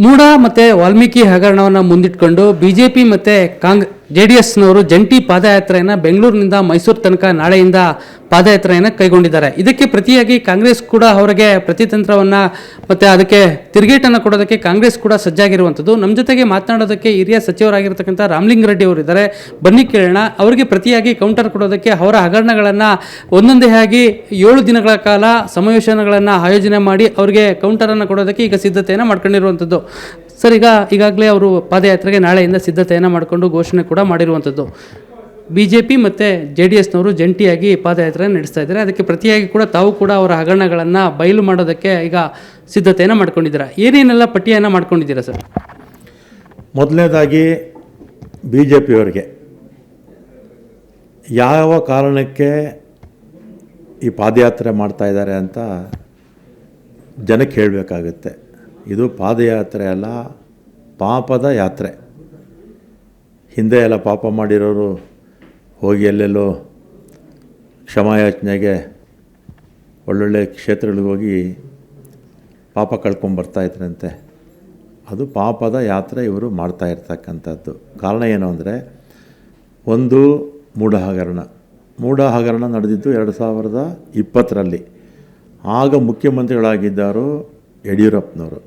ಮೂಡ ಮತ್ತೆ ವಾಲ್ಮೀಕಿ ಹಗರಣವನ್ನು ಮುಂದಿಟ್ಕೊಂಡು ಬಿಜೆಪಿ ಮತ್ತೆ ಕಾಂಗ್ ಜೆ ಡಿ ಎಸ್ನವರು ಜಂಟಿ ಪಾದಯಾತ್ರೆಯನ್ನು ಬೆಂಗಳೂರಿನಿಂದ ಮೈಸೂರು ತನಕ ನಾಳೆಯಿಂದ ಪಾದಯಾತ್ರೆಯನ್ನು ಕೈಗೊಂಡಿದ್ದಾರೆ. ಇದಕ್ಕೆ ಪ್ರತಿಯಾಗಿ ಕಾಂಗ್ರೆಸ್ ಕೂಡ ಅವರಿಗೆ ಪ್ರತಿತಂತ್ರವನ್ನು ಮತ್ತು ಅದಕ್ಕೆ ತಿರುಗೇಟನ್ನು ಕೊಡೋದಕ್ಕೆ ಕಾಂಗ್ರೆಸ್ ಕೂಡ ಸಜ್ಜಾಗಿರುವಂಥದ್ದು. ನಮ್ಮ ಜೊತೆಗೆ ಮಾತನಾಡೋದಕ್ಕೆ ಹಿರಿಯ ಸಚಿವರಾಗಿರ್ತಕ್ಕಂಥ ಅವರು ಇದ್ದಾರೆ. ಬನ್ನಿ ಕೇಳೋಣ. ಅವರಿಗೆ ಪ್ರತಿಯಾಗಿ ಕೌಂಟರ್ ಕೊಡೋದಕ್ಕೆ ಅವರ ಹಗರಣಗಳನ್ನು ಒಂದೊಂದೇ ಆಗಿ ಏಳು ದಿನಗಳ ಕಾಲ ಸಮಾವೇಶನಗಳನ್ನು ಆಯೋಜನೆ ಮಾಡಿ ಅವರಿಗೆ ಕೌಂಟರನ್ನು ಕೊಡೋದಕ್ಕೆ ಈಗ ಸಿದ್ಧತೆಯನ್ನು ಮಾಡ್ಕೊಂಡಿರುವಂಥದ್ದು. ಸರ್, ಈಗ ಈಗಾಗಲೇ ಅವರು ಪಾದಯಾತ್ರೆಗೆ ನಾಳೆಯಿಂದ ಸಿದ್ಧತೆಯನ್ನು ಮಾಡಿಕೊಂಡು ಘೋಷಣೆ ಕೂಡ ಮಾಡಿರುವಂಥದ್ದು. ಬಿ ಜೆ ಪಿ ಮತ್ತು ಜೆ ಡಿ ಎಸ್ನವರು ಜಂಟಿಯಾಗಿ ಪಾದಯಾತ್ರೆ ನಡೆಸ್ತಾ ಇದ್ದಾರೆ. ಅದಕ್ಕೆ ಪ್ರತಿಯಾಗಿ ಕೂಡ ತಾವು ಕೂಡ ಅವರ ಹಗರಣಗಳನ್ನು ಬಯಲು ಮಾಡೋದಕ್ಕೆ ಈಗ ಸಿದ್ಧತೆಯನ್ನು ಮಾಡ್ಕೊಂಡಿದ್ದೀರ? ಏನೇನೆಲ್ಲ ಪಟ್ಟಿಯನ್ನು ಮಾಡ್ಕೊಂಡಿದ್ದೀರಾ ಸರ್? ಮೊದಲನೇದಾಗಿ ಬಿ ಜೆ ಪಿಯವರಿಗೆ ಯಾವ ಕಾರಣಕ್ಕೆ ಈ ಪಾದಯಾತ್ರೆ ಮಾಡ್ತಾ ಇದ್ದಾರೆ ಅಂತ ಜನಕ್ಕೆ ಹೇಳಬೇಕಾಗುತ್ತೆ. ಇದು ಪಾದಯಾತ್ರೆ ಅಲ್ಲ, ಪಾಪದ ಯಾತ್ರೆ. ಹಿಂದೆ ಎಲ್ಲ ಪಾಪ ಮಾಡಿರೋರು ಹೋಗಿ ಎಲ್ಲೆಲ್ಲೋ ಕ್ಷಮಾಯಾಚನೆಗೆ ಒಳ್ಳೊಳ್ಳೆ ಕ್ಷೇತ್ರಗಳಿಗೆ ಹೋಗಿ ಪಾಪ ಕಳ್ಕೊಂಬರ್ತಾಯಿದ್ರಂತೆ ಅದು ಪಾಪದ ಯಾತ್ರೆ ಇವರು ಮಾಡ್ತಾ ಇರ್ತಕ್ಕಂಥದ್ದು. ಕಾರಣ ಏನು ಅಂದರೆ, ಒಂದು ಮೂಢ ಹಗರಣ ಮೂಢ ಹಗರಣ ನಡೆದಿದ್ದು ಎರಡು ಸಾವಿರದ ಇಪ್ಪತ್ತರಲ್ಲಿ. ಆಗ ಮುಖ್ಯಮಂತ್ರಿಗಳಾಗಿದ್ದರು ಯಡಿಯೂರಪ್ಪನವರು.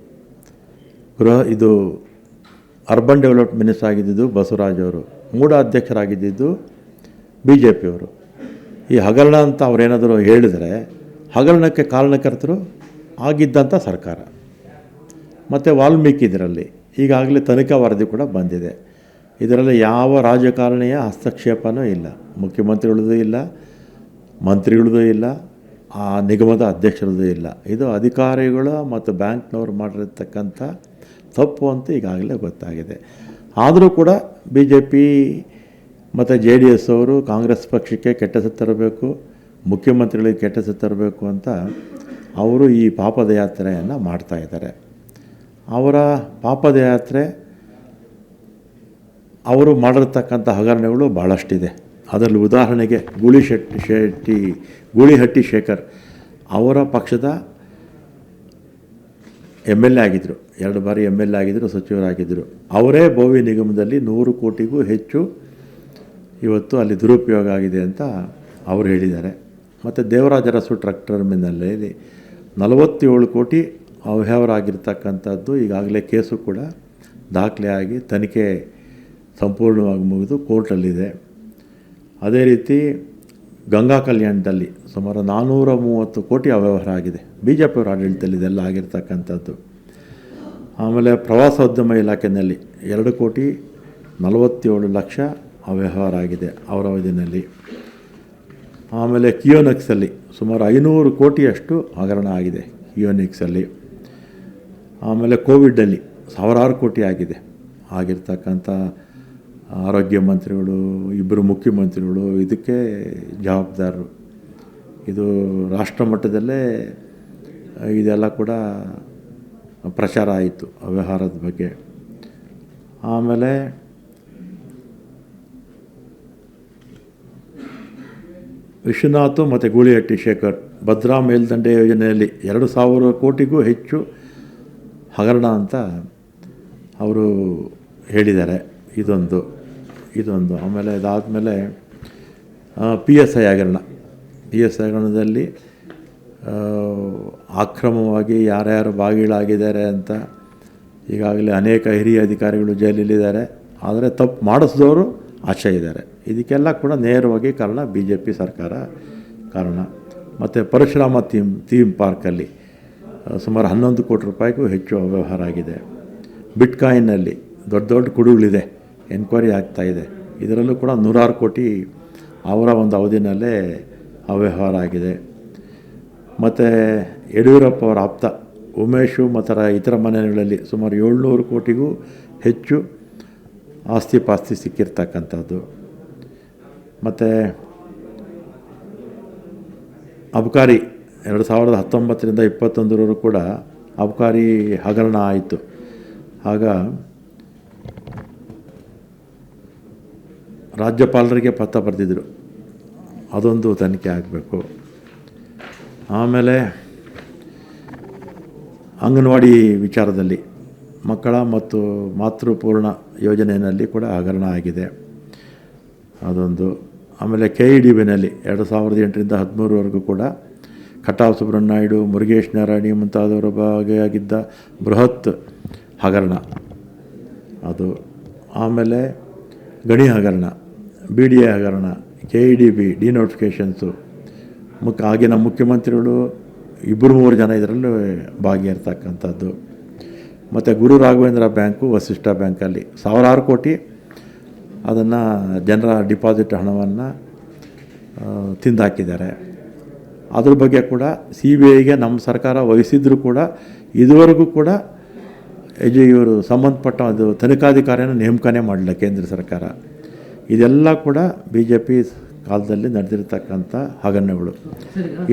ಗೃಹ ಇದು ಅರ್ಬನ್ ಡೆವಲಪ್ಮೆಂಟ್ ಮಿನಿಸ್ಟರ್ ಆಗಿದ್ದಿದ್ದು ಬಸವರಾಜ್ ಅವರು ಮೂಢ ಅಧ್ಯಕ್ಷರಾಗಿದ್ದಿದ್ದು ಬಿ ಜೆ ಪಿಯವರು ಈ ಹಗರಣ ಅಂತ ಅವರೇನಾದರೂ ಹೇಳಿದರೆ ಹಗರಣಕ್ಕೆ ಕಾರಣಕರ್ತರು ಆಗಿದ್ದಂಥ ಸರ್ಕಾರ. ಮತ್ತು ವಾಲ್ಮೀಕಿ ಇದರಲ್ಲಿ, ಈಗಾಗಲೇ ತನಿಖಾ ವರದಿ ಕೂಡ ಬಂದಿದೆ. ಇದರಲ್ಲಿ ಯಾವ ರಾಜಕಾರಣಿಯ ಹಸ್ತಕ್ಷೇಪನೂ ಇಲ್ಲ. ಮುಖ್ಯಮಂತ್ರಿಗಳದ್ದು ಇಲ್ಲ, ಮಂತ್ರಿಗಳದ್ದು ಇಲ್ಲ ಆ ನಿಗಮದ ಅಧ್ಯಕ್ಷರದೇ ಇಲ್ಲ. ಇದು ಅಧಿಕಾರಿಗಳು ಮತ್ತು ಬ್ಯಾಂಕ್ನವರು ಮಾಡಿರ್ತಕ್ಕಂಥ ತಪ್ಪು ಅಂತ ಈಗಾಗಲೇ ಗೊತ್ತಾಗಿದೆ. ಆದರೂ ಕೂಡ ಬಿ ಜೆ ಪಿ ಮತ್ತು ಜೆ ಡಿ ಎಸ್ ಅವರು ಕಾಂಗ್ರೆಸ್ ಪಕ್ಷಕ್ಕೆ ಕೆಟ್ಟ ತರಬೇಕು, ಮುಖ್ಯಮಂತ್ರಿಗಳಿಗೆ ಕೆಟ್ಟ ತರಬೇಕು ಅಂತ ಅವರು ಈ ಪಾಪದ ಯಾತ್ರೆಯನ್ನು ಮಾಡ್ತಾ ಇದ್ದಾರೆ. ಅವರ ಪಾಪದ ಯಾತ್ರೆ, ಅವರು ಮಾಡಿರ್ತಕ್ಕಂಥ ಹಗರಣಗಳು ಭಾಳಷ್ಟಿದೆ ಅದರಲ್ಲಿ ಉದಾಹರಣೆಗೆ ಗೂಳಿ ಶೆಟ್ಟಿ ಶೆಟ್ಟಿ ಗೂಳಿಹಟ್ಟಿ ಶೇಖರ್ ಅವರ ಪಕ್ಷದ ಎಂ ಎಲ್ ಎ ಆಗಿದ್ದರು ಎರಡು ಬಾರಿ ಎಂ ಎಲ್ ಎ ಆಗಿದ್ದರು ಸಚಿವರಾಗಿದ್ದರು ಅವರೇ ಭೋವಿ ನಿಗಮದಲ್ಲಿ ನೂರು ಕೋಟಿಗೂ ಹೆಚ್ಚು ಇವತ್ತು ಅಲ್ಲಿ ದುರುಪಯೋಗ ಆಗಿದೆ ಅಂತ ಅವರು ಹೇಳಿದ್ದಾರೆ. ಮತ್ತು ದೇವರಾಜರಸು ಅರಸು ಟ್ರಕ್ ಟರ್ಮಿನಲ್ಲಿ ನಲವತ್ತೇಳು ಕೋಟಿ ಅವ್ಯವರಾಗಿರ್ತಕ್ಕಂಥದ್ದು ಈಗಾಗಲೇ ಕೇಸು ಕೂಡ ದಾಖಲೆ ಆಗಿ ತನಿಖೆ ಸಂಪೂರ್ಣವಾಗಿ ಮುಗಿದು ಕೋರ್ಟಲ್ಲಿದೆ. ಅದೇ ರೀತಿ ಗಂಗಾ ಕಲ್ಯಾಣದಲ್ಲಿ ಸುಮಾರು ನಾನ್ನೂರ ಮೂವತ್ತು ಕೋಟಿ ಅವ್ಯವಹಾರ ಆಗಿದೆ. ಬಿ ಜೆ ಪಿಯವರ ಆಡಳಿತದಲ್ಲಿ ಇದೆಲ್ಲ ಆಗಿರ್ತಕ್ಕಂಥದ್ದು. ಆಮೇಲೆ ಪ್ರವಾಸೋದ್ಯಮ ಇಲಾಖೆಯಲ್ಲಿ ಎರಡು ಕೋಟಿ ನಲವತ್ತೇಳು ಲಕ್ಷ ಅವ್ಯವಹಾರ ಆಗಿದೆ ಅವರ ಅವಧಿಯಲ್ಲಿ ಆಮೇಲೆ ಕಿಯೋನಿಕ್ಸಲ್ಲಿ ಸುಮಾರು ಐನೂರು ಕೋಟಿಯಷ್ಟು ಹಗರಣ ಆಗಿದೆ ಕಿಯೋನಿಕ್ಸಲ್ಲಿ. ಆಮೇಲೆ ಕೋವಿಡಲ್ಲಿ ಸಾವಿರಾರು ಕೋಟಿ ಆಗಿದೆ. ಆಗಿರ್ತಕ್ಕಂಥ ಆರೋಗ್ಯ ಮಂತ್ರಿಗಳು ಇಬ್ಬರು ಮುಖ್ಯಮಂತ್ರಿಗಳು, ಇದಕ್ಕೆ ಜವಾಬ್ದಾರರು. ಇದು ರಾಷ್ಟ್ರ ಮಟ್ಟದಲ್ಲೇ ಇದೆಲ್ಲ ಕೂಡ ಪ್ರಚಾರ ಆಯಿತು, ಅವ್ಯವಹಾರದ ಬಗ್ಗೆ. ಆಮೇಲೆ ವಿಶ್ವನಾಥ್ ಮತ್ತು ಗೂಳಿಹಟ್ಟಿ ಶೇಖರ್, ಭದ್ರಾ ಮೇಲ್ದಂಡೆ ಯೋಜನೆಯಲ್ಲಿ ಎರಡು ಸಾವಿರ ಕೋಟಿಗೂ ಹೆಚ್ಚು ಹಗರಣ ಅಂತ ಅವರು ಹೇಳಿದ್ದಾರೆ. ಇದೊಂದು. ಇದೊಂದು ಆಮೇಲೆ ಇದಾದಮೇಲೆ ಪಿ ಎಸ್ ಐ ಹಗರಣ. ಪಿ ಎಸ್ ಐ ಹಗರಣದಲ್ಲಿ ಅಕ್ರಮವಾಗಿ ಯಾರ್ಯಾರು ಭಾಗಿಗಳಾಗಿದ್ದಾರೆ ಅಂತ ಈಗಾಗಲೇ ಅನೇಕ ಹಿರಿಯ ಅಧಿಕಾರಿಗಳು ಜೈಲಲ್ಲಿದ್ದಾರೆ ಆದರೆ ತಪ್ಪು ಮಾಡಿಸಿದವರು ಆಚೆ ಇದ್ದಾರೆ. ಇದಕ್ಕೆಲ್ಲ ಕೂಡ ನೇರವಾಗಿ ಕಾರಣ ಬಿ ಜೆ ಪಿ ಸರ್ಕಾರ ಕಾರಣ. ಮತ್ತು ಪರಶುರಾಮ ಥೀಮ್ ಥೀಮ್ ಪಾರ್ಕಲ್ಲಿ ಸುಮಾರು ಹನ್ನೊಂದು ಕೋಟಿ ರೂಪಾಯಿಗೂ ಹೆಚ್ಚು ಅವ್ಯವಹಾರ ಆಗಿದೆ. ಬಿಟ್ಕಾಯಿನಲ್ಲಿ ದೊಡ್ಡ ದೊಡ್ಡ ಕುಡುಗಳಿದೆ. ಎನ್ಕ್ವೈರಿ ಆಗ್ತಾ ಇದೆ. ಇದರಲ್ಲೂ ಕೂಡ ನೂರಾರು ಕೋಟಿ ಅವರ ಒಂದು ಅವಧಿನಲ್ಲೇ ಅವ್ಯವಹಾರ ಆಗಿದೆ. ಮತ್ತು ಯಡಿಯೂರಪ್ಪ ಅವರ ಆಪ್ತ ಉಮೇಶು ಮತ್ತು ಇತರ ಮನೆಗಳಲ್ಲಿ ಸುಮಾರು ಏಳ್ನೂರು ಕೋಟಿಗೂ ಹೆಚ್ಚು ಆಸ್ತಿ ಪಾಸ್ತಿ ಸಿಕ್ಕಿರ್ತಕ್ಕಂಥದ್ದು. ಮತ್ತು ಅಬಕಾರಿ ಎರಡು ಸಾವಿರದ ಹತ್ತೊಂಬತ್ತರಿಂದ ಇಪ್ಪತ್ತೊಂದರವರೆಗೂ ಕೂಡ ಅಬಕಾರಿ ಹಗರಣ ಆಯಿತು. ಆಗ ರಾಜ್ಯಪಾಲರಿಗೆ ಪತ್ರ ಬರೆದಿದ್ದರು ಅದೊಂದು ತನಿಖೆ ಆಗಬೇಕು. ಆಮೇಲೆ ಅಂಗನವಾಡಿ ವಿಚಾರದಲ್ಲಿ ಮಕ್ಕಳ ಮತ್ತು ಮಾತೃಪೂರ್ಣ ಯೋಜನೆಯಲ್ಲಿ ಕೂಡ ಹಗರಣ ಆಗಿದೆ. ಅದೊಂದು. ಆಮೇಲೆ ಕೆ ಇ ಡಿ ಬಿನಲ್ಲಿ ಎರಡು ಸಾವಿರದ ಎಂಟರಿಂದ ಹದಿಮೂರವರೆಗೂ ಕೂಡ ಕಟಾವ್ ಸುಬ್ರಹ್ಮಣ್ಯಡು ಮುರುಗೇಶ್ ನಾರಾಯಣಿ ಮುಂತಾದವರ ಭಾಗಿಯಾಗಿದ್ದ ಬೃಹತ್ ಹಗರಣ. ಅದು. ಆಮೇಲೆ ಗಣಿ ಹಗರಣ. ಬಿ ಡಿ ಎ ಹಗರಣ K E D B denotifications ಮುಖ ಆಗಿನ ಮುಖ್ಯಮಂತ್ರಿಗಳು ಇಬ್ಬರು ಮೂರು ಜನ ಇದರಲ್ಲೂ ಭಾಗಿಯಾಗಿರ್ತಕ್ಕಂಥದ್ದು ಮತ್ತು ಗುರು ರಾಘವೇಂದ್ರ ಬ್ಯಾಂಕು ವಸಿಷ್ಠ ಬ್ಯಾಂಕಲ್ಲಿ ಸಾವಿರಾರು ಕೋಟಿ ಅದನ್ನು ಜನರ ಡಿಪಾಸಿಟ್ ಹಣವನ್ನು ತಿಂದಾಕಿದ್ದಾರೆ. ಅದ್ರ ಬಗ್ಗೆ ಕೂಡ ಸಿ ಬಿ ಐಗೆ ನಮ್ಮ ಸರ್ಕಾರ ವಹಿಸಿದ್ರು ಕೂಡ ಇದುವರೆಗೂ ಕೂಡ ಇವರು ಸಂಬಂಧಪಟ್ಟ ಒಂದು ತನಿಖಾಧಿಕಾರಿಯನ್ನು ನೇಮಕನೇ ಮಾಡಲಿಲ್ಲ ಕೇಂದ್ರ ಸರ್ಕಾರ. ಇದೆಲ್ಲ ಕೂಡ ಬಿ ಜೆ ಪಿ ಕಾಲದಲ್ಲಿ ನಡೆದಿರ್ತಕ್ಕಂಥ ಹಗರಣಗಳು.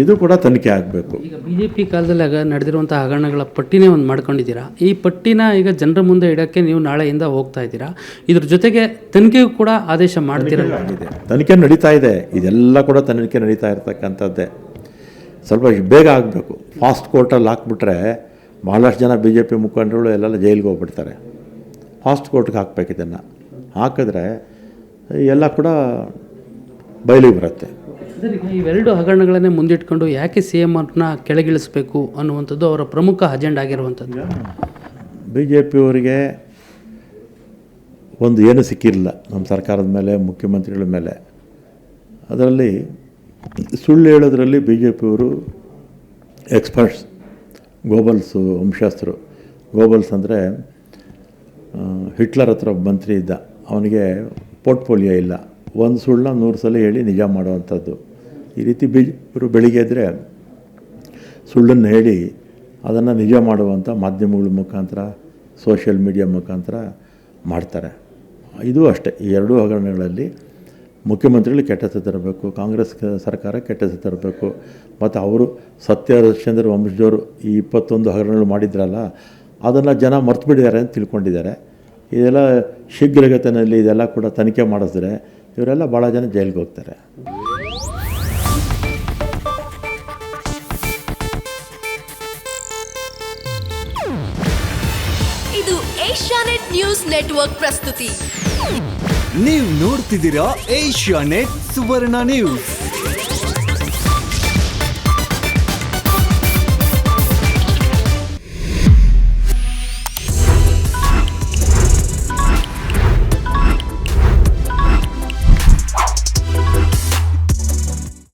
ಇದು ಕೂಡ ತನಿಖೆ ಆಗಬೇಕು. ಈಗ ಬಿ ಜೆ ಪಿ ಕಾಲದಲ್ಲಿ ಆಗ ನಡೆದಿರುವಂಥ ಹಗರಣಗಳ ಪಟ್ಟಿನೇ ಒಂದು ಮಾಡ್ಕೊಂಡಿದ್ದೀರಾ? ಈ ಪಟ್ಟಿನ ಈಗ ಜನರ ಮುಂದೆ ಇಡೋಕ್ಕೆ ನೀವು ನಾಳೆಯಿಂದ ಹೋಗ್ತಾ ಇದ್ದೀರಾ? ಇದ್ರ ಜೊತೆಗೆ ತನಿಖೆಗೂ ಕೂಡ ಆದೇಶ ಮಾಡ್ತೀರಲ್ಲ ಆಗಿದೆ. ತನಿಖೆ ನಡೀತಾ ಇದೆ. ಇದೆಲ್ಲ ಕೂಡ ತನಿಖೆ ನಡೀತಾ ಇರತಕ್ಕಂಥದ್ದೇ. ಸ್ವಲ್ಪ ಬೇಗ ಆಗಬೇಕು. ಫಾಸ್ಟ್ ಕೋರ್ಟಲ್ಲಿ ಹಾಕ್ಬಿಟ್ರೆ ಭಾಳಷ್ಟು ಜನ ಬಿ ಜೆ ಪಿ ಮುಖಂಡರುಗಳು ಎಲ್ಲೆಲ್ಲ ಜೈಲಿಗೆ ಹೋಗ್ಬಿಡ್ತಾರೆ. ಫಾಸ್ಟ್ ಕೋರ್ಟ್ಗೆ ಹಾಕ್ಬೇಕು ಇದನ್ನು ಹಾಕಿದ್ರೆ ಎಲ್ಲ ಕೂಡ ಬಯಲಿಗೆ ಬರುತ್ತೆ. ಸರ್ ಈಗ ಇವೆರಡು ಹಗರಣಗಳನ್ನೇ ಮುಂದಿಟ್ಕೊಂಡು ಯಾಕೆ ಸಿ ಎಂ ಅವ್ರನ್ನ ಕೆಳಗಿಳಿಸಬೇಕು ಅನ್ನುವಂಥದ್ದು ಅವರ ಪ್ರಮುಖ ಅಜೆಂಡಾ ಆಗಿರುವಂಥದ್ದು? ಬಿ ಜೆ ಪಿಯವರಿಗೆ ಒಂದು ಏನು ಸಿಕ್ಕಿರಲಿಲ್ಲ ನಮ್ಮ ಸರ್ಕಾರದ ಮೇಲೆ ಮುಖ್ಯಮಂತ್ರಿಗಳ ಮೇಲೆ. ಅದರಲ್ಲಿ ಸುಳ್ಳು ಹೇಳೋದ್ರಲ್ಲಿ ಬಿ ಜೆ ಪಿಯವರು ಎಕ್ಸ್ಪರ್ಟ್ಸ್ ಗೋಬಲ್ಸು ವಂಶಾಸ್ತ್ರು ಗೋಬಲ್ಸ್ ಅಂದರೆ ಹಿಟ್ಲರ್ ಹತ್ರ ಒಬ್ಬ ಮಂತ್ರಿ ಇದ್ದ. ಅವನಿಗೆ ಪೋರ್ಟ್ಫೋಲಿಯೋ ಇಲ್ಲ. ಒಂದು ಸುಳ್ಳನ್ನ ನೂರು ಸಲ ಹೇಳಿ ನಿಜ ಮಾಡುವಂಥದ್ದು. ಈ ರೀತಿ ಬಿ, ಇವರು ಬೆಳಿಗ್ಗೆ ಇದ್ದರೆ ಸುಳ್ಳನ್ನು ಹೇಳಿ ಅದನ್ನು ನಿಜ ಮಾಡುವಂಥ ಮಾಧ್ಯಮಗಳ ಮುಖಾಂತರ ಸೋಷಿಯಲ್ ಮೀಡಿಯಾ ಮುಖಾಂತರ ಮಾಡ್ತಾರೆ. ಇದು ಅಷ್ಟೇ. ಈ ಎರಡೂ ಹಗರಣಗಳಲ್ಲಿ ಮುಖ್ಯಮಂತ್ರಿಗಳು ಕೆಟ್ಟ ತರಬೇಕು, ಕಾಂಗ್ರೆಸ್ ಸರ್ಕಾರ ಕೆಟ್ಟ ಹೆಸರು ತರಬೇಕು. ಮತ್ತು ಅವರು ಸತ್ಯ ಹರಿಶ್ಚಂದ್ರ ವಂಶದವರು ಈ ಇಪ್ಪತ್ತೊಂದು ಹಗರಣಗಳು ಮಾಡಿದ್ರಲ್ಲ, ಅದನ್ನು ಜನ ಮರ್ತು ಬಿಟ್ಟಿದ್ದಾರೆ ಅಂತ ತಿಳ್ಕೊಂಡಿದ್ದಾರೆ. ಇದೆಲ್ಲ ಶೀಘ್ರಗತಿನಲ್ಲಿ ಇದೆಲ್ಲ ಕೂಡ ತನಿಖೆ ಮಾಡಿದ್ರೆ ಇವರೆಲ್ಲ ಭಾಳ ಜನ ಜೈಲಿಗೆ ಹೋಗ್ತಾರೆ. ಇದು ಏಷ್ಯಾನೆಟ್ ನ್ಯೂಸ್ ನೆಟ್ವರ್ಕ್ ಪ್ರಸ್ತುತಿ. ನೀವು ನೋಡ್ತಿದ್ದೀರಾ ಏಷ್ಯಾ ನೆಟ್ ಸುವರ್ಣ ನ್ಯೂಸ್.